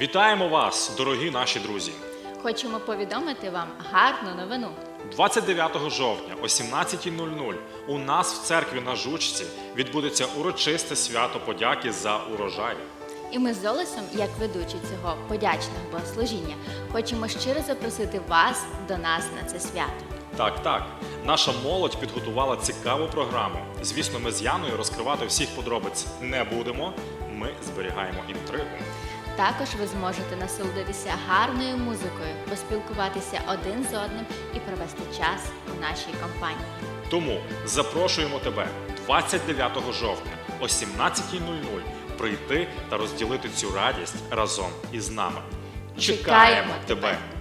Вітаємо вас, дорогі наші друзі! Хочемо повідомити вам гарну новину. 29 жовтня о 17.00 у нас в церкві на Жучці відбудеться урочисте свято подяки за урожай. І ми з Олесом, як ведучі цього подячного богослужіння, хочемо щиро запросити вас до нас на це свято. Так, так, наша молодь підготувала цікаву програму. Звісно, ми з Яною розкривати всіх подробиць не будемо. Ми зберігаємо інтригу. Також ви зможете насолодитися гарною музикою, поспілкуватися один з одним і провести час у нашій компанії. Тому запрошуємо тебе 29 жовтня о 17.00 прийти та розділити цю радість разом із нами. Чекаємо тебе! тебе!